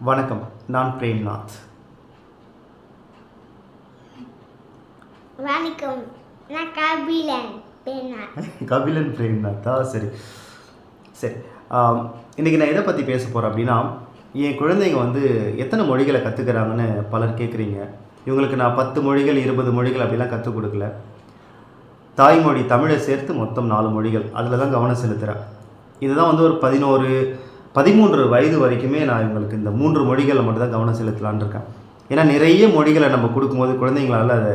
வணக்கம். நான் பிரேம்நாத். வணக்கம். நான் கபிலன் பேனா கபிலன் பிரேம்நாத்தா சரி. சரி. ஆம், இன்னைக்கு நான் எதை பற்றி பேச போகிறேன் அப்படின்னா என் குழந்தைங்க வந்து எத்தனை மொழிகளை கற்றுக்கிறாங்கன்னு பலர் கேட்குறீங்க இவங்களுக்கு நான் பத்து மொழிகள் இருபது மொழிகள் அப்படிலாம் கற்றுக் கொடுக்கல. தாய்மொழி தமிழை சேர்த்து மொத்தம் நாலு மொழிகள். அதில் தான் கவனம் செலுத்துகிறேன் இதுதான் வந்து ஒரு பதினோரு பதிமூன்று வயது வரைக்குமே நான் இவங்களுக்கு இந்த மூன்று மொழிகளை மட்டும்தான் கவனம் செலுத்தலான்னு இருக்கேன். ஏன்னா நிறைய மொழிகளை நம்ம கொடுக்கும்போது குழந்தைங்களால அதை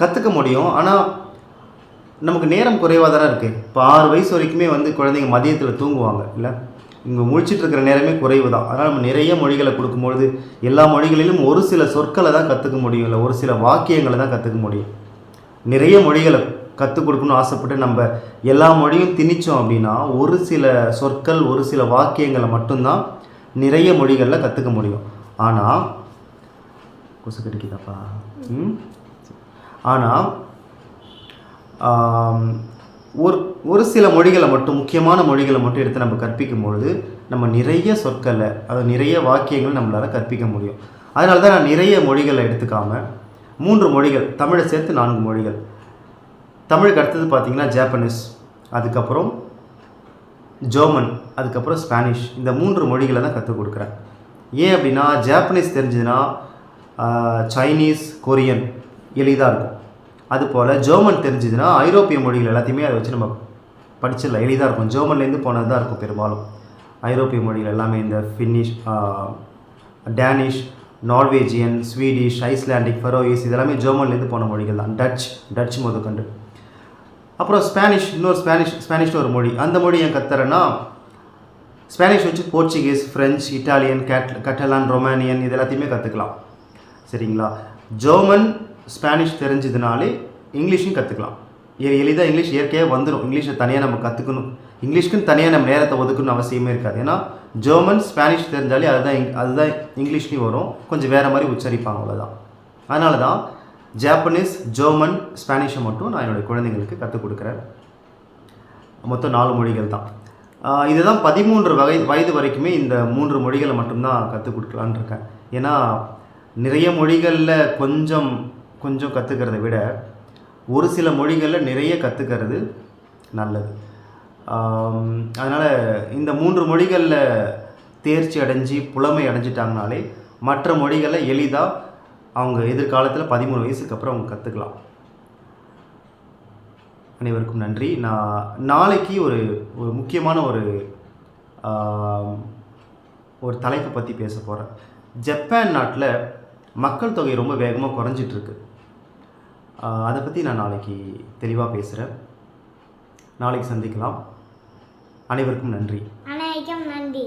கற்றுக்க முடியும். ஆனால் நமக்கு நேரம் குறைவாக தானே இருக்குது இப்போ ஆறு வயசு வரைக்குமே வந்து குழந்தைங்க மதியத்தில் தூங்குவாங்க இல்லை? இங்கே முழிச்சிட்டு இருக்கிற நேரமே குறைவு தான். அதனால் நம்ம நிறைய மொழிகளை கொடுக்கும்பொழுது எல்லா மொழிகளிலும் ஒரு சில சொற்களை தான் கற்றுக்க முடியும் இல்லை ஒரு சில வாக்கியங்களை தான் கற்றுக்க முடியும். நிறைய மொழிகளை கற்றுக் கொடுக்கணும்னு ஆசைப்பட்டு நம்ம எல்லா மொழியும் திணித்தோம் அப்படின்னா ஒரு சில சொற்கள் ஒரு சில வாக்கியங்களை மட்டும்தான் நிறைய மொழிகளில் கற்றுக்க முடியும். ஆனால் கொசு கிடைக்குதாப்பா? ம்? ஆனால் ஒரு ஒரு சில மொழிகளை மட்டும் முக்கியமான மொழிகளை மட்டும் எடுத்து நம்ம கற்பிக்கும் பொழுது நம்ம நிறைய சொற்களை அது நிறைய வாக்கியங்களை நம்மளால் கற்பிக்க முடியும். அதனால தான் நான் நிறைய மொழிகளை எடுத்துக்காமல் மூன்று மொழிகள் தமிழை சேர்த்து நான்கு மொழிகள் தமிழுக்கு அடுத்தது பார்த்திங்கன்னா ஜாப்பனீஸ் அதுக்கப்புறம் ஜெர்மன் அதுக்கப்புறம் ஸ்பானிஷ் இந்த மூன்று மொழிகளை தான் கற்றுக் கொடுக்குறேன். ஏன் அப்படின்னா ஜாப்பனீஸ் தெரிஞ்சதுன்னா சைனீஸ் கொரியன் எளிதாக இருக்கும். அதுபோல் ஜெர்மன் தெரிஞ்சதுன்னா ஐரோப்பிய மொழிகள் எல்லாத்தையுமே அதை வச்சு நம்ம படிச்சிடலாம். எளிதாக இருக்கும். ஜெர்மன்லேருந்து போனது தான் இருக்கும் பெரும்பாலும். ஐரோப்பிய மொழிகள் எல்லாமே இந்த Finnish Danish Norwegian Swedish Icelandic Faroese இதெல்லாமே ஜெர்மன்லேருந்து போன மொழிகள் தான். டச் டச் முதற்கண்டு. அப்புறம் ஸ்பானிஷ் இன்னொரு ஸ்பானிஷ் ஸ்பானிஷ்னு ஒரு மொழி. அந்த மொழி ஏன் கத்துறேன்னா ஸ்பானிஷ் வச்சு போர்ச்சுகீஸ் ஃப்ரெஞ்ச் இட்டாலியன் கேட் கட்டலான் ரொமானியன் இது எல்லாத்தையுமே கற்றுக்கலாம் சரிங்களா? ஜெர்மன் ஸ்பானிஷ் தெரிஞ்சதுனாலே இங்கிலீஷும் கற்றுக்கலாம் எளிதாக இங்கிலீஷ் இயற்கையாக வந்துடும் இங்கிலீஷை தனியாக நம்ம கற்றுக்கணும் இங்கிலீஷ்க்குன்னு தனியாக நம்ம நேரத்தை ஒதுக்கணும்னு அவசியமே இருக்காது. ஏன்னா ஜெர்மன் ஸ்பானிஷ் தெரிஞ்சாலே அதுதான் இங் அதுதான் இங்கிலீஷ்லேயும் வரும். கொஞ்சம் வேறு மாதிரி உச்சரிப்பாங்க அவ்வளோதான் அதனால தான் ஜாப்பனீஸ் ஜெர்மன் ஸ்பானிஷை மட்டும் நான் என்னுடைய குழந்தைங்களுக்கு கற்றுக் கொடுக்குறேன். மொத்தம் நாலு மொழிகள் தான். இதுதான் பதிமூன்று வகை வயது வரைக்குமே இந்த மூன்று மொழிகளை மட்டும்தான் கற்றுக் கொடுக்கலான் இருக்கேன். ஏன்னா நிறைய மொழிகளில் கொஞ்சம் கொஞ்சம் கற்றுக்கிறத விட ஒரு சில மொழிகளில் நிறைய கற்றுக்கிறது நல்லது. அதனால் இந்த மூன்று மொழிகளில் தேர்ச்சி அடைஞ்சு புலமை அடைஞ்சிட்டாங்கனாலே மற்ற மொழிகளை எளிதாக அவங்க எதிர்காலத்தில் பதிமூணு வயசுக்கு அப்புறம் அவங்க கற்றுக்கலாம் அனைவருக்கும் நன்றி. நான் நாளைக்கு ஒரு ஒரு முக்கியமான ஒரு ஒரு தலைப்பை பற்றி பேச போகிறேன் ஜப்பான் நாட்டில் மக்கள் தொகை ரொம்ப வேகமாக குறைஞ்சிட்ருக்கு. அதை பற்றி நான் நாளைக்கு தெளிவாக பேசுகிறேன் நாளைக்கு சந்திக்கலாம். அனைவருக்கும் நன்றி. அனைவருக்கும் நன்றி.